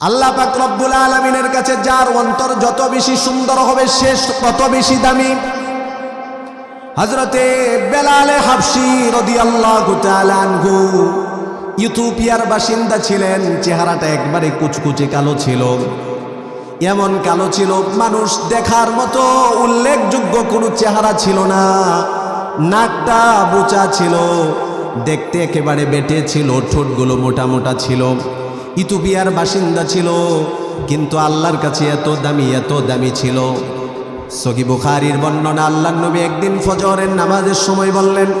আল্লাহ পাক রব্বুল আলমিনের কাছে যার অন্তর যত বেশি সুন্দর হবে, সে তত বেশি দামি। হজরতে বেলালে হাফসি রদি আল্লাহ আনহু ইউথোপিয়ার বাসিন্দা ছিলেন, চেহারাটা একবারে কুচকুচে কালো ছিল। এমন কালো ছিল, মানুষ দেখার মতো উল্লেখযোগ্য কোনো চেহারা ছিল না, নাকটা বোচা ছিল, দেখতে একেবারে বেটে ছিল, ঠোঁটগুলো মোটা মোটা ছিল। ইথোপিয়ার বাসিন্দা ছিল কিন্তু আল্লাহর কাছে এত দামি এত দামি ছিল সগি বুখারির বর্ণনা আল্লাহ নবী একদিন ফজরের নামাজের সময় বললেন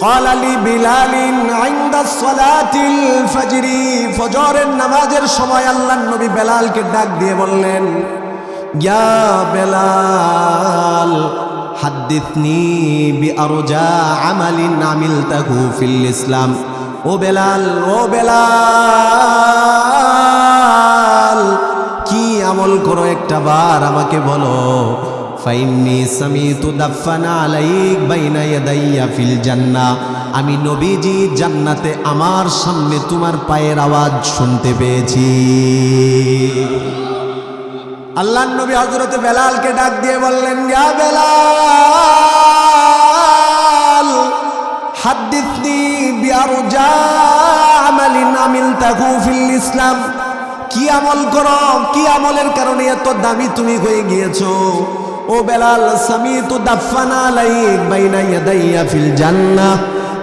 قال لي بلال عند الصلاة الفجر ফজরের নামাজের সময় আল্লাহ নবী বেলালকে ডাক দিয়ে বললেন ইয়া বেলাল হাদ্দিথনি বিআরজা আমালিন আমিলতাহু ফিল ইসলাম ও বেলাল ও বেলাল, কি আমল করো একটা বার আমাকে বলো। ফাইন্নি সামিতু দাফানা আলাইক বাইনা ফিল জান্নাহ আমি নবীজি জান্নাতে আমার সামনে তোমার পায়ের আওয়াজ শুনতে পেয়েছি। আল্লাহ নবী হযরত বেলালকে ডাক দিয়ে বললেন, ইয়া বেলাল! হাদ্দিথনি বিআরজা আমালিন আমিলতাহু ফিল ইসলাম। কি আমল করো? কি আমলের কারণে এত দামি তুমি হয়ে গিয়েছো? ও বেলাল, সামিতু দাফানা লাইক বাইনা ইয়াদাইয়া ফিল জান্নাহ।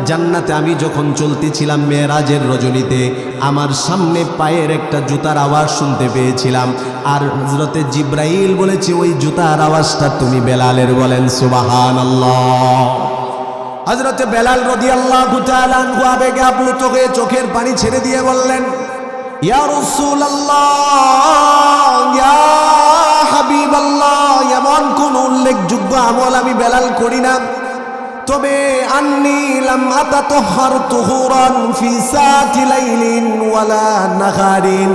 জান্নাতে আমি যখন চলতেছিলাম মেয়েরাজের রজনীতে, আমার সামনে পায়ের একটা জুতার আওয়াজ শুনতে পেয়েছিলাম। আর হজরতে জিব্রাইল বলেছে, ওই জুতার আওয়াজটা তুমি বেলালের বলেন সুবাহান আল্লাহ হজরতে বেলাল রদি আল্লাহ আবেগে আপ্লুত হয়ে চোখের পানি ছেড়ে দিয়ে বললেন, ইয়া রাসূলুল্লাহ, ইয়া হাবিবাল্লাহ, এমন কোন উল্লেখযোগ্য আমল আমি বেলাল করি না। তবে আন্নি লাম আতাতহার তুহুরান ফি সাতি লাইলিন ওয়ালা নাহারিন।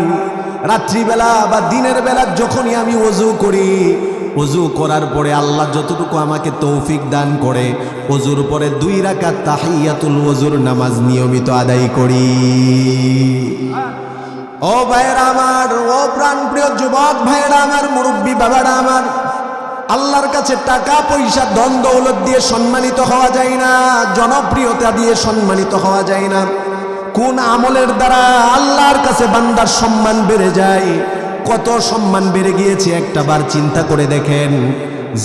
রাত্রিবেলা বা দিনের বেলা যখনই আমি ওযু করি, ওযু করার পরে আল্লাহ যতটুকু আমাকে তৌফিক দান করে, ওযুর পরে দুই রাকাত তাহিয়াতুল ওযুর নামাজ নিয়মিত আদায় করি। ও ভাইয়েরা আমার, ও প্রাণপ্রিয় যুবক ভাইয়েরা আমার, মুরব্বী বাবারা আমার, আল্লাহর কাছে টাকা, পয়সা ধন দৌলত দিয়ে সম্মানিত হওয়া যায় না, জনপ্রিয়তা দিয়ে সম্মানিত হওয়া যায় না। কোন আমলের দ্বারা আল্লাহর কাছে বান্দার সম্মান বেড়ে যায়? কত সম্মান বেড়ে গিয়েছে? একটা বার চিন্তা করে দেখেন।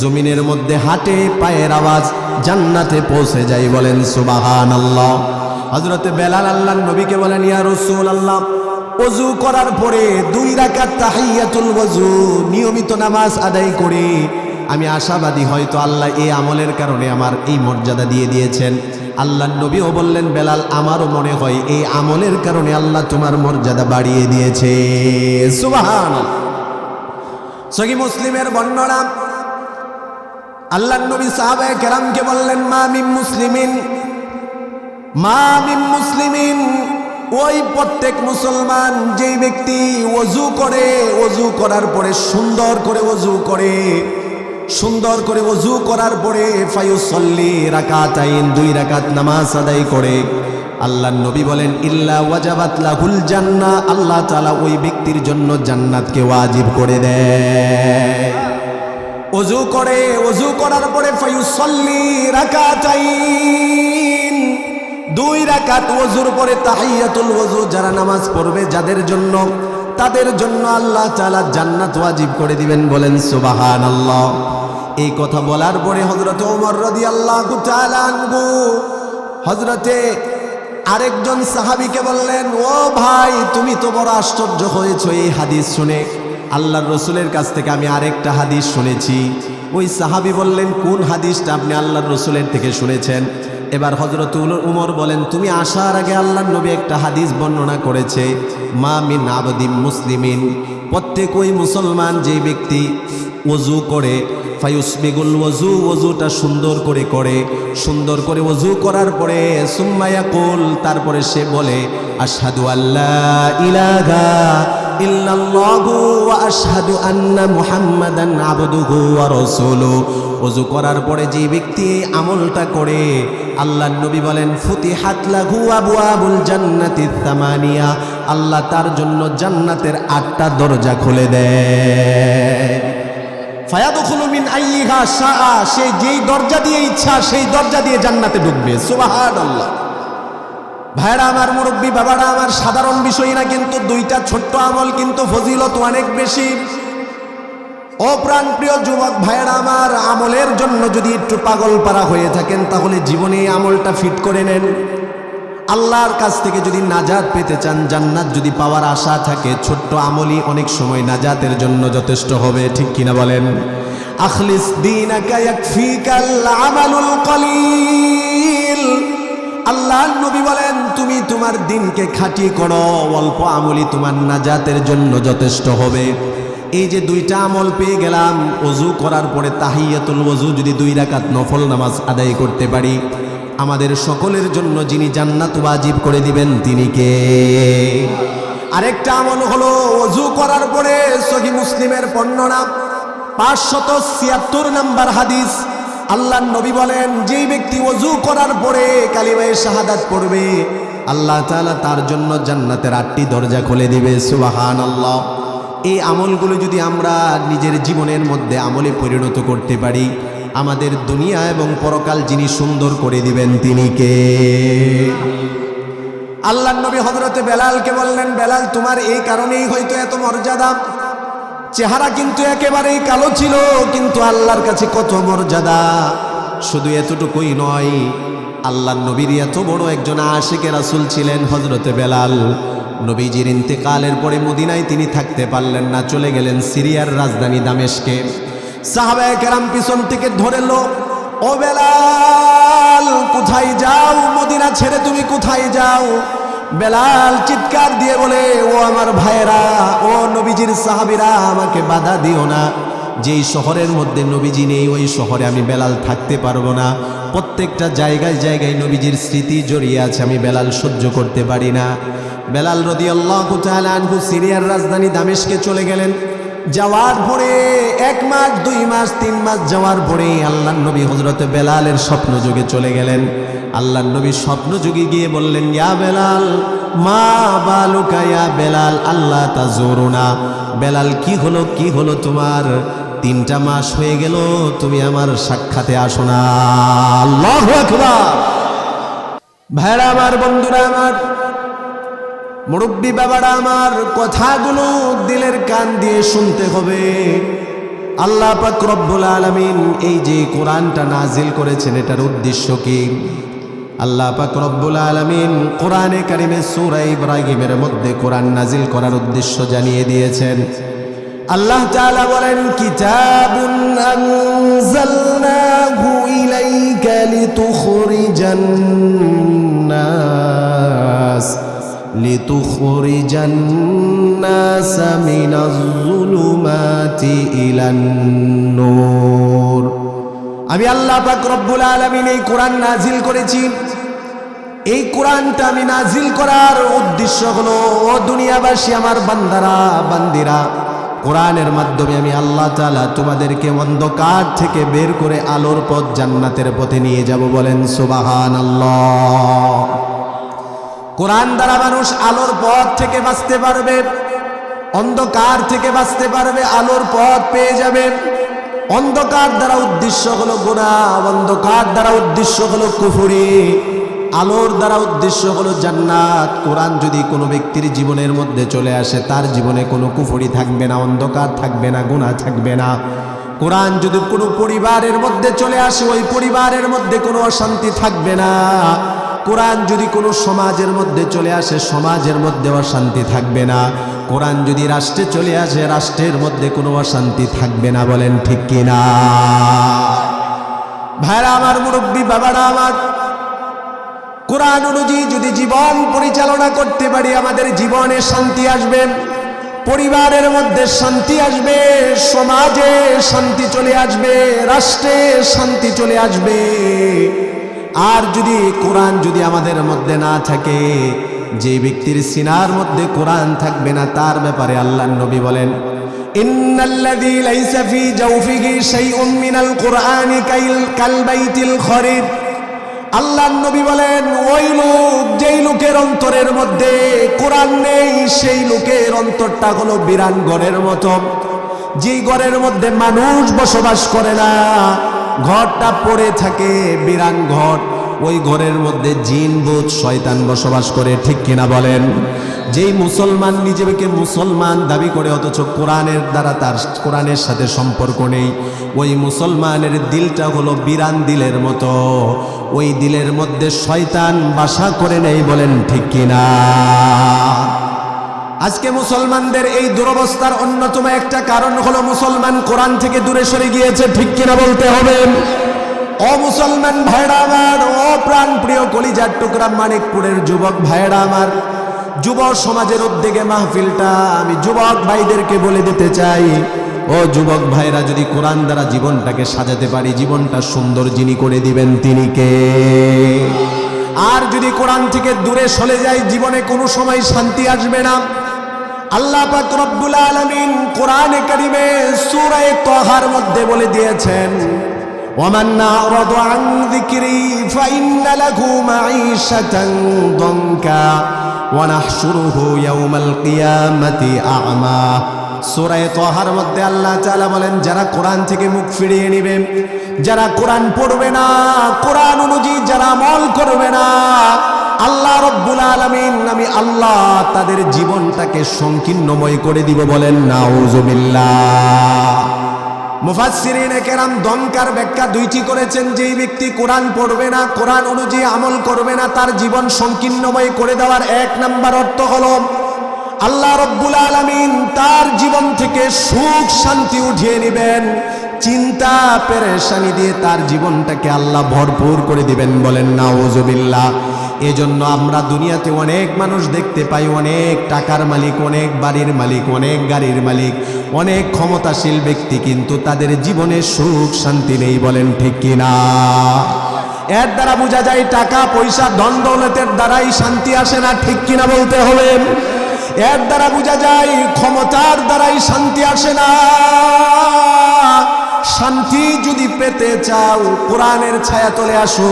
জমিনের মধ্যে হাটে পায়ের আওয়াজ জান্নাতে পৌঁছে যায় বলেন সুবাহান আল্লাহ হজরতে বেলাল আল্লাহ নবীকে বলেন, ইয়া রসুল আল্লাহ অজু করার পরে দুই রাকাত তাহিয়াতুল ওযু, নিয়মিত নামাজ আদায় করে। আমি আশাবাদী হয়তো আল্লাহ এই আমলের কারণে আমার এই মর্যাদা দিয়ে দিয়েছেন। আল্লাহ নবীও বললেন, বেলাল, আমারও মনে হয় এই আমলের কারণে আল্লাহ তোমার মর্যাদা বাড়িয়ে দিয়েছে। সুবাহান সহি মুসলিমের বর্ণনা, আল্লাহ নবী সাহাবায়ে কেরামকে বললেন, মা মিম মুসলিমিন, মা মিম মুসলিমিন। ওই প্রত্যেক মুসলমান যেই ব্যক্তি অজু করে অজু করার পরে সুন্দর করে অজু করে সুন্দর করে অজু করার পরে ফায়ুসল্লি রাকাত আইন, দুই রাকাত নামাজ আদায় করে। আল্লাহ নবী বলেন, ইল্লা ওয়াজাবাতলা হুল জান্না আল্লাহ তাআলা ওই ব্যক্তির জন্য জান্নাতকে ওয়াজিব করে দেয়। অজু করে অজু করার পরে ফায়ুসল্লি রাকাত আইন, দুই রাকাত ওজুর পরে তাহিয়াতুল ওজু যারা নামাজ পড়বে যাদের জন্য, তাদের জন্য আল্লাহ তাআলা জান্নাত ওয়াজিব করে দিবেন বলেন সুবাহান আল্লাহ এই কথা বলার পরে হজরত ওমর তাআলা আনহু হজরতে আরেকজন সাহাবিকে বললেন, ও ভাই, তুমি তো বড় আশ্চর্য হয়েছ এই হাদিস শুনে। আল্লাহর রসুলের কাছ থেকে আমি আরেকটা হাদিস শুনেছি। ওই সাহাবী বললেন, কোন হাদিসটা আপনি আল্লাহর রসুলের থেকে শুনেছেন? এবার হজরত উমর বলেন, তুমি আসার আগে আল্লাহ নবী একটা হাদিস বর্ণনা করেছে, মা মিন আবদিম মুসলিমিন। প্রত্যেক ওই মুসলমান যে ব্যক্তি ওজু করে ফায়ুসবিগুল ওজু ওজুটা সুন্দর করে করে, সুন্দর করে ওজু করার পরে সুম্মায়া কুল তারপরে সে বলে, আশহাদু আল্লাহ ইলাহা ইল্লাল্লাহু করার পরে যে ব্যক্তি আমলটা করে নবী বলেন আল্লাহ তার জন্য জান্নাতের আটটা দরজা খুলে দেয়। ফায়াদখুলু সে যেই দরজা দিয়ে ইচ্ছা, সেই দরজা দিয়ে জান্নাতে ঢুকবে। সুবহানাল্লাহ। ভাইরা আমার মুরব্বী, বাবারা আমার সাধারণ বিষয় না, কিন্তু দুইটা ছোট্ট আমল কিন্তু ফজিলত অনেক বেশি। ও প্রাণ প্রিয় যুবক ভাইরা আমার, আমলের জন্য যদি একটু পাগল পারা হয়ে থাকেন, তাহলে জীবনে আমলটা ফিট করে নেন। আল্লাহর কাছ থেকে যদি নাজাত পেতে চান, জান্নাত যদি পাওয়ার আশা থাকে, ছোট্ট আমলই অনেক সময় নাজাতের জন্য যথেষ্ট হবে, ঠিক কিনা বলেন? আখলিস ইয়াকফিকাল আমালুল কলিল। আল্লাহ নবী বলেন, তুমি তোমার দিনকে খাঁটি করো, অল্প আমলি তোমার নাজাতের জন্য যথেষ্ট হবে। এই যে দুইটা আমল পেয়ে গেলাম অজু করার পরে তাহিয়াতুল অজু যদি দুই রাকাত নফল নামাজ আদায় করতে পারি, আমাদের সকলের জন্য যিনি জান্নাত ওয়াজিব করে দিবেন, তিনি কে? আরেকটা আমল হলো অজু করার পরে সহি মুসলিমের বর্ণনা পাঁচশত ছিয়াত্তর নাম্বার হাদিস। আল্লাহ নবী বলেন, যেই ব্যক্তি অজু করার পরে কালিমায়ে শাহাদাত পড়বে, আল্লাহ তালা তার জন্য জান্নাতের আটটি দরজা খুলে দিবে সুবাহান আল্লাহ এই আমলগুলো যদি আমরা নিজের জীবনের মধ্যে আমলে পরিণত করতে পারি, আমাদের দুনিয়া এবং পরকাল যিনি সুন্দর করে দিবেন তিনি কে? আল্লাহ নবী হজরতে বেলালকে বললেন, বেলাল, তোমার এই কারণেই হয়তো এত মর্যাদা। চেহারা কিন্তু একেবারেই কালো ছিল, কিন্তু আল্লাহর কাছে কত মর্যাদা। শুধু এতটুকুই নয় আল্লাহ নবীর এত বড় একজন আশিকে রাসুল ছিলেন হজরতে বেলাল। নবীজির ইন্তেকালের পরে মদিনায় তিনি থাকতে পারলেন না, চলে গেলেন সিরিয়ার রাজধানী দামেশকে। সাহাবায়ে কেরাম পিছন থেকে ধরেলো ও বেলাল, কোথায় যাও? মদিনা ছেড়ে তুমি কোথায় যাও? বেলাল চিৎকার দিয়ে বলে, ও আমার ভাইয়েরা, ও নবীজির সাহাবিরা, আমাকে বাধা দিও না। যেই শহরের মধ্যে নবীজি নেই, ওই শহরে আমি বেলাল থাকতে পারব না। প্রত্যেকটা জায়গায় জায়গায় নবীজির স্মৃতি জড়িয়ে আছে, আমি বেলাল সহ্য করতে পারি না। বেলাল রদি আল্লাহ আনহু সিরিয়ার রাজধানী দামেশকে চলে গেলেন। যাওয়ার পরে, এক মাস, দুই মাস, তিন মাস যাওয়ার পরে আল্লাহ নবী হজরতে বেলালের স্বপ্ন যুগে চলে গেলেন। আল্লাহ নবী স্বপ্ন যুগে গিয়ে বললেন, ইয়া বেলাল, মা বালুকা, ইয়া বেলাল, আল্লাহ তা না। বেলাল, কি হলো কি হলো তোমার? তিনটা মাস হয়ে গেল, তুমি আমার সাক্ষাতে আসো না। আল্লাহ ভাইরা আমার, বন্ধুরা আমার, মুরব্বী বাবারা আমার, কথাগুলো দিলের কান দিয়ে শুনতে হবে। আল্লাহ পাক রব্বুল আলামিন এই যে কোরআনটা নাজিল করেছেন, এটার উদ্দেশ্য কি? আল্লাহ পাক রব্বুল আলমিন কোরআনে কারিমে সুরা ইব্রাহিমের মধ্যে কোরআন নাজিল করার উদ্দেশ্য জানিয়ে দিয়েছেন। আল্লাহ তাআলা বলেন, কিতাবুন আনজালনাহু ইলাইকা লিতুখরিজান নাস লিতুখরিজান নাস মিনাজ যুলুমাতি ইলান নূর। আমি আল্লাহ পাক রব্বুল আলামিন এই কোরআন নাজিল করেছি। এই কোরআনটা আমি নাজিল করার উদ্দেশ্য হলো, ও দুনিয়াবাসী, আমার বান্দারা, বান্দিরা, কোরআনের মাধ্যমে আমি আল্লাহ তাআলা তোমাদেরকে অন্ধকার থেকে বের করে আলোর পথ জান্নাতের পথে নিয়ে যাব বলেন, সুবহানাল্লাহ। কোরআন দ্বারা মানুষ আলোর পথ থেকে বাঁচতে পারবে, অন্ধকার থেকে বাঁচতে পারবে, আলোর পথ পেয়ে যাবে। অন্ধকার দ্বারা উদ্দেশ্য হলো গুণা অন্ধকার দ্বারা উদ্দেশ্য হলো কুফুরি। আলোর দ্বারা উদ্দেশ্য হলো জান্নাত। কোরআন যদি কোনো ব্যক্তির জীবনের মধ্যে চলে আসে, তার জীবনে কোনো কুফরি থাকবে না, অন্ধকার থাকবে না গুণা থাকবে না। কোরআন যদি কোনো পরিবারের মধ্যে চলে আসে, ওই পরিবারের মধ্যে কোনো অশান্তি থাকবে না। কোরআন যদি কোনো সমাজের মধ্যে চলে আসে, সমাজের মধ্যে অশান্তি থাকবে না। কোরআন যদি রাষ্ট্রে চলে আসে, রাষ্ট্রের মধ্যে কোনো অশান্তি থাকবে না, বলেন ঠিক কিনা? ভাইরা, আমার মুরব্বী, বাবারা, আমার কোরআন অনুযায়ী যদি জীবন পরিচালনা করতে পারি, আমাদের জীবনে শান্তি আসবে, পরিবারের মধ্যে শান্তি আসবে, সমাজে শান্তি চলে আসবে, রাষ্ট্রে শান্তি চলে আসবে। আর যদি কোরআন যদি আমাদের মধ্যে না থাকে, যে ব্যক্তির সিনার মধ্যে কোরআন থাকবে না, তার ব্যাপারে আল্লাহ নবী বলেন, ইন্নাল্লাযী লাইসা ফি জাওফিহি শাইউম মিনাল কুরআনি কাল বাইতিল খরিদ। আল্লাহ নবী বলেন, ওই লোক যেই লোকের অন্তরের মধ্যে কোরআন নেই, সেই লোকের অন্তরটা হলো বিরান ঘরের মতো। যেই ঘরের মধ্যে মানুষ বসবাস করে না, ঘরটা পড়ে থাকে বিরান ঘর। ওই ঘরের মধ্যে জিন, ভূত, শয়তান বসবাস করে, ঠিক কিনা বলেন? যেই মুসলমান নিজেকে মুসলমান দাবি করে, অথচ কোরআনের দ্বারা তার কোরআনের সাথে সম্পর্ক নেই, ওই মুসলমানের দিলটা হলো বিরান দিলের মতো। ওই দিলের মধ্যে শয়তান বাসা করে নেই বলেন, ঠিক কিনা? আজকে মুসলমানদের এই দুরবস্থার অন্যতম একটা কারণ হলো মুসলমান কোরআন থেকে দূরে সরে গিয়েছে, ঠিক কিনা বলতে হবে? ও মুসলমান ভাইরা আমার, ও প্রাণ প্রিয় কলিজার টুকরা মানিকপুরের যুবক ভাইরা আমার, যুব সমাজের উদ্যোগে মাহফিলটা আমি যুবক ভাইদেরকে বলে দিতে চাই। ও যুবক ভাইরা, যদি কোরআন দ্বারা জীবনটাকে সাজাতে পারি, জীবনটা সুন্দর যিনি করে দিবেন তিনি কে? আর যদি কোরআন থেকে দূরে সরে যায় জীবনে কোনো সময় শান্তি আসবে না। আল্লাহ পাক রব্বুল আলামিন কোরআনে কারিমে সূরা তাহার মধ্যে বলে দিয়েছেন ওমান না'রাদু আন যিকরি ফাইন্না লাহু মাঈশাতান দনকা ওয়া নাহশুরুহু ইয়াওমাল কিয়ামাতি আ'মা সূরা তাহার মধ্যে আল্লাহ তাআলা বলেন, যারা কোরআন থেকে মুখ ফিরিয়ে নেবে, যারা কোরআন পড়বে না, কোরআন অনুযায়ী যারা আমল করবে না, আল্লাহ রব্বুল আলামিন, আমি আল্লাহ তাদের জীবনটাকে সংকীর্ণময় করে দিব বলেন, নাউজুবিল্লাহ। মুফাসসিরিনে কেরাম দমকার ব্যাখ্যা দুইটি করেছেন, যেই ব্যক্তি কোরআন পড়বে না, কোরআন অনুযায়ী আমল করবে না, তার জীবন সংকীর্ণময় করে দেওয়ার এক নাম্বার অর্থ হলো, আল্লাহ রব্বুল আলামিন তার জীবন থেকে সুখ শান্তি উঠিয়ে নেবেন, চিন্তা, পেরেশানি দিয়ে তার জীবনটাকে আল্লাহ ভরপুর করে দিবেন বলেন, নাউজুবিল্লাহ। এজন্য আমরা দুনিয়াতে অনেক মানুষ দেখতে পাই, অনেক টাকার মালিক, অনেক বাড়ির মালিক, অনেক গাড়ির মালিক, অনেক ক্ষমতাশীল ব্যক্তি, কিন্তু তাদের জীবনে সুখ শান্তি নেই, বলেন ঠিক কিনা এর দ্বারা বোঝা যায় টাকা, পয়সা, ধন দৌলতের দ্বারাই শান্তি আসে না, ঠিক কিনা বলতে হবে এর দ্বারা বোঝা যায় ক্ষমতার দ্বারাই শান্তি আসে না। শান্তি যদি পেতে চাও, কোরআনের ছায়া তলে আসো।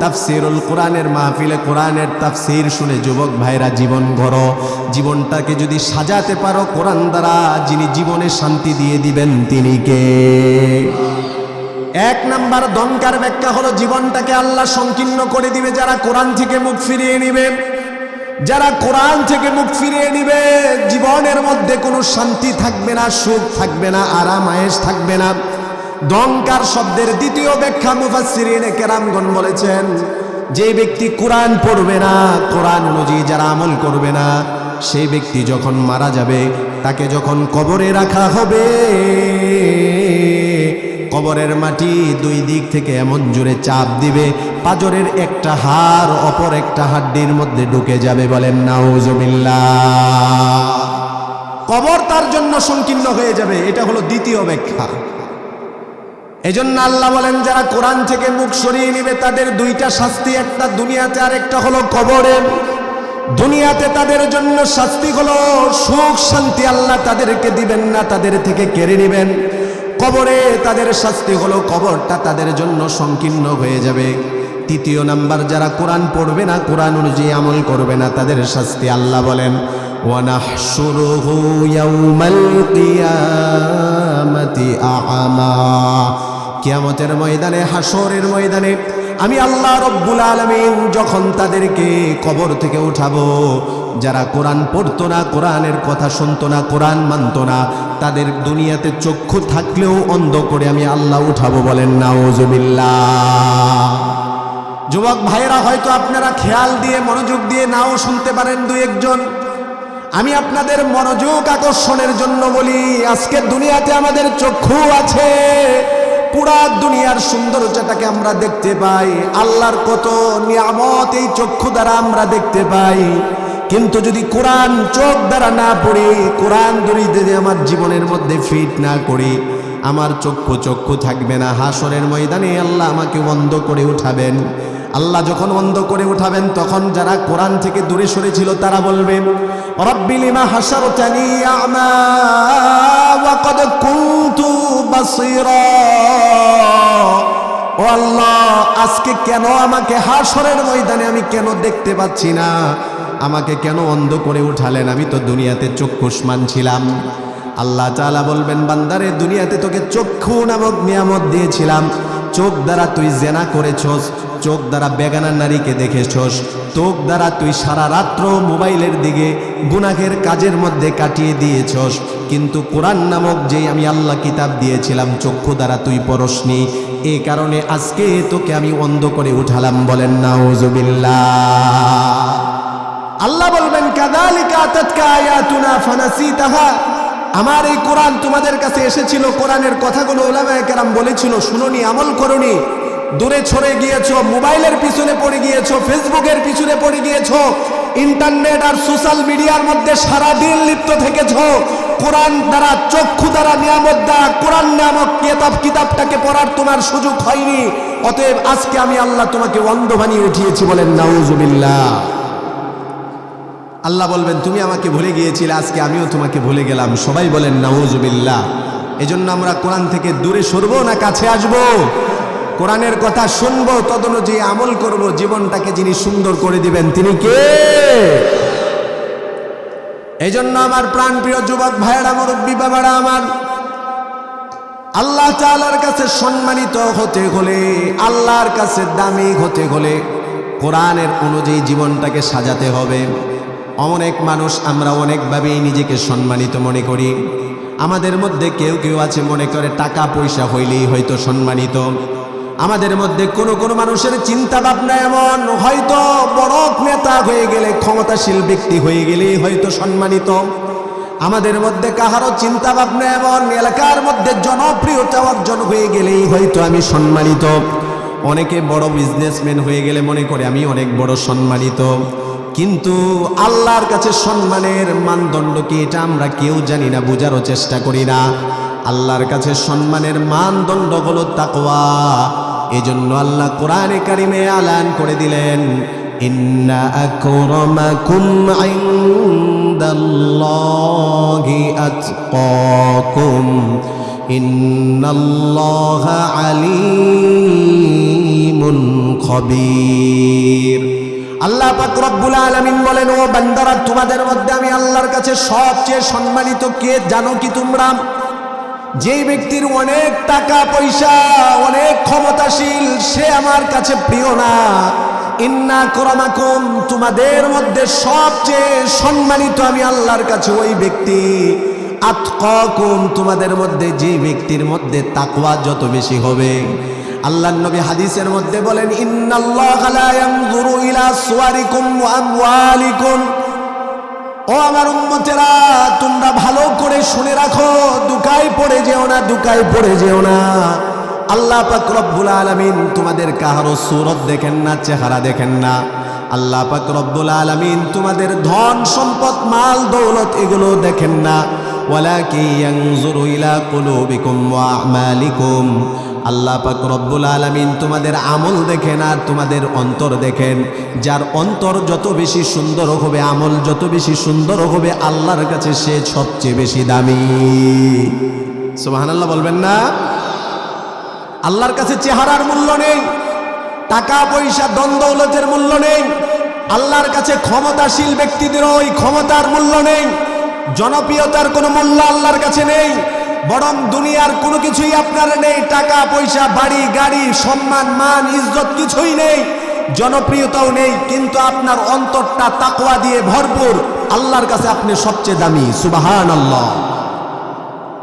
তাফসিরুল কোরআনের মাহফিলে কোরআনের তাফসির শুনে যুবক ভাইরা জীবন গড়ো জীবনটাকে যদি সাজাতে পারো, কোরআন দ্বারা যিনি জীবনে শান্তি দিয়ে দিবেন, তিনি কে? এক নাম্বার দনকার ব্যাখ্যা হলো, জীবনটাকে আল্লাহ সংকীর্ণ করে দিবে, যারা কোরআন থেকে মুখ ফিরিয়ে নিবে। যারা কোরআন থেকে মুখ ফিরিয়ে নিবে, জীবনের মধ্যে কোনো শান্তি থাকবে না, সুখ থাকবে না, আরাম আয়েস থাকবে না। দঙ্কার শব্দের দ্বিতীয় ব্যাখ্যা মুফাসসিরিনে কেরামগণ বলেছেন, যে ব্যক্তি কোরআন পড়বে না, কোরআন অনুযায়ী যারা আমল করবে না, সেই ব্যক্তি যখন মারা যাবে, তাকে যখন কবরে রাখা হবে কবরের মাটি দুই দিক থেকে এমন জোরে চাপ দিবে, পাজরের একটা হাড় অপর একটা হাড্ডির মধ্যে ঢুকে যাবে বলেন, নাউজুবিল্লাহ। কবর তার জন্য সংকীর্ণ হয়ে যাবে, এটা হলো দ্বিতীয় ব্যাখ্যা। এজন্য আল্লাহ বলেন, যারা কোরআন থেকে মুখ সরিয়ে নিবে, তাদের দুইটা শাস্তি, একটা দুনিয়াতে আর একটা হলো কবরে। দুনিয়াতে তাদের জন্য শাস্তি হলো সুখ, শান্তি আল্লাহ তাদেরকে দিবেন না, তাদের থেকে কেড়ে নেবেন। কবরে তাদের শাস্তি হলো কবরটা তাদের জন্য সংকীর্ণ হয়ে যাবে। তৃতীয় নাম্বার, যারা কোরআন পড়বে না, কোরআন অনুযায়ী আমল করবে না, তাদের শাস্তি আল্লাহ বলেন কিয়ামতের ময়দানে হাসরের ময়দানে আমি আল্লাহ রব্বুল আলমিন যখন তাদেরকে কবর থেকে উঠাবো, যারা কোরআন পড়তো না, কোরআনের কথা শুনতো না, কোরআন মানতো না, তাদের দুনিয়াতে চক্ষু থাকলেও অন্ধ করে আমি আল্লাহ উঠাবো বলেন নাওজবিল্লাহ যুবক ভাইয়েরা, হয়তো আপনারা খেয়াল দিয়ে, মনোযোগ দিয়ে নাও শুনতে পারেন দুই একজন। আমি আপনাদের মনোযোগ আকর্ষণের জন্য বলি, আজকে দুনিয়াতে আমাদের চক্ষু আছে। পুরা দুনিয়ার সৌন্দর্যটাকে আমরা দেখতে পাই। আল্লাহর কত নিয়ামত এই চক্ষু দ্বারা আমরা দেখতে পাই। কিন্তু যদি কোরআন চোখ দ্বারা না পড়ি, কোরআন দড়ি যদি আমার জীবনের মধ্যে ফিট না করি, আমার চক্ষু চক্ষু থাকবে না। হাসরের ময়দানে আল্লাহ আমাকে বন্ধ করে উঠাবেন। আল্লাহ যখন বন্ধ করে উঠাবেন, তখন যারা কোরআন থেকে দূরে সরেছিল তারা বলবে রব্বিলিমা হাসার চানি আমা ওয়াকদ কুনতু বাসীরা। ও আল্লাহ, আজকে কেন আমাকে হাসরের ময়দানে আমি কেন দেখতে পাচ্ছি না? আমাকে কেন অন্ধ করে উঠালেন? আমি তো দুনিয়াতে চক্ষুষ্মান ছিলাম আল্লাহ তাআলা বলবেন, বান্দারে, দুনিয়াতে তোকে চক্ষু নামক নিয়ামত দিয়েছিলাম। চোখ দ্বারা তুই জেনা করেছস চোখ দ্বারা বেগানা নারীকে দেখেছস চোখ দ্বারা তুই সারা রাত্র মোবাইলের দিকে গুনাহের কাজের মধ্যে কাটিয়ে দিয়েছস। কিন্তু কোরআন নামক যেই আমি আল্লাহ কিতাব দিয়েছিলাম, চক্ষু দ্বারা তুই পরশনি এ কারণে আজকে তোকে আমি অন্ধ করে উঠালাম বলেন, নাউজুবিল্লাহ। আল্লাহ বলবেন, কাদালিকা আতাতকা আয়াতুনা ফানাসিতাহা। আমার এই কোরআন তোমাদের কাছে এসেছিল, কোরআনের কথাগুলো ওলামায়ে কেরাম বলেছিল, শুনোনি, আমল করনি। দূরে ছড়ে গিয়েছো, মোবাইলের পিছনে পড়ে গিয়েছো, ফেসবুকের পিছনে পড়ে গিয়েছো, ইন্টারনেট আর সোশ্যাল মিডিয়ার মধ্যে সারা দিন লিপ্ত থেকেছো, কোরআন দ্বারা, চক্ষু দ্বারা নিয়ামত দ্বারা কোরআন নামক কেতাব, কিতাবটাকে পড়ার তোমার সুযোগ হয়নি। অতএব আজকে আমি আল্লাহ তোমাকে অন্ধ বানিয়ে উঠিয়েছি বলেন, নাউজুবিল্লাহ। আল্লাহ বলবেন, তুমি আমাকে ভুলে গিয়েছিলে, আজকে আমিও তোমাকে ভুলে গেলাম। সবাই বলেন, নাউজুবিল্লাহ। এজন্য আমরা কোরআন থেকে দূরে সরবো না কাছে আসব? কোরআনের কথা শুনব, তদনুযায়ী আমল করব, জীবনটাকে যিনি সুন্দর করে দিবেন, তিনি কে? এই জন্য আমার প্রাণ প্রিয় যুবক ভাইয়েরা, মুরব্বী বাবারা আমার, আল্লাহ তাআলার কাছে সম্মানিত হতে হলে, আল্লাহর কাছে দামি হতে হলে কোরআনের অনুযায়ী জীবনটাকে সাজাতে হবে। অনেক মানুষ আমরা অনেকভাবেই নিজেকে সম্মানিত মনে করি। আমাদের মধ্যে কেউ কেউ আছে, মনে করে টাকা পয়সা হইলেই হয়তো সম্মানিত। আমাদের মধ্যে কোনো কোনো মানুষের চিন্তা ভাবনা এমন, হয়তো বড় নেতা হয়ে গেলে, ক্ষমতাশীল ব্যক্তি হয়ে গেলেই হয়তো সম্মানিত। আমাদের মধ্যে কাহারও চিন্তা ভাবনা এমন, এলাকার মধ্যে জনপ্রিয়তা অর্জন হয়ে গেলেই হয়তো আমি সম্মানিত। অনেকে বড় বিজনেসম্যান হয়ে গেলে মনে করে আমি অনেক বড় সম্মানিত। কিন্তু আল্লাহর কাছে সম্মানের মানদণ্ড কি, এটা আমরা কেউ জানি না, বোঝারও চেষ্টা করি না। আল্লাহর কাছে সম্মানের মানদণ্ড হলো তাকওয়া। এজন্য আল্লাহ কোরআনে কারিমে আলান করে দিলেন, ইন্না ইন্নাল্লাহা আল্লাহ পাক রব্বুল আলামিন বলেন, ও বান্দারা, তোমাদের মধ্যে আমি আল্লাহর কাছে সবচেয়ে সম্মানিত কে? জানো কি তোমরা? যেই ব্যক্তির অনেক টাকা, পয়সা, অনেক ক্ষমতাশীল, সে আমার কাছে প্রিয় না। ইন্না কোরামাকুম, তোমাদের মধ্যে সবচেয়ে সম্মানিত আমি আল্লাহর কাছে ওই ব্যক্তি। আতকাকুম, তোমাদের মধ্যে যে ব্যক্তির মধ্যে তাকওয়া যত বেশি হবে। আল্লাহর নবী হাদিসের মধ্যে বলেন, ইন্নাল্লাহা লা ইয়ানজুরু ইলা সুওয়ারিকুম ওয়া আমওয়ালিকুম। ও আমার উম্মতেরা, তোমরা ভালো করে শুনে রাখো, দুকায় পড়ে যেও না, দুকায় পড়ে যেও না। আল্লাহ পাক রব্বুল আলামিন তোমাদের কাহারো সুরত দেখেন না, চেহারা দেখেন না। আল্লাহ পাক রব্বুল আলামিন তোমাদের ধন, সম্পদ, মাল, দৌলত এগুলো দেখেন না। ওয়ালাকি ইয়ানজুরু ইলা কুলুবিকুম ওয়া আমালিকুম। আল্লাহ পাক রব্বুল আলামিন তোমাদের আমল দেখেন আর তোমাদের অন্তর দেখেন। যার অন্তর যত বেশি সুন্দর হবে, আমল যত বেশি সুন্দর হবে, আল্লাহর কাছে সে সবচেয়ে বেশি দামি। সুবহানাল্লাহ বলবেন না? আল্লাহর কাছে চেহারার মূল্য নেই, টাকা পয়সা দ্বন্দ্বলতের মূল্য নেই, আল্লাহর কাছে ক্ষমতাশীল ব্যক্তিদের ওই ক্ষমতার মূল্য নেই, জনপ্রিয়তার কোনো মূল্য আল্লাহর কাছে নেই। বরং দুনিয়ার কোনো কিছুই আপনার নেই। টাকা, পয়সা, বাড়ি, গাড়ি, সম্মান, মান, ইজ্জত কিছুই নেই। জনপ্রিয়তাও নেই, কিন্তু আপনার অন্তরটা তাকওয়া দিয়ে ভরপুর। আল্লাহর কাছে আপনি সবচেয়ে দামি। সুবাহান আল্লাহ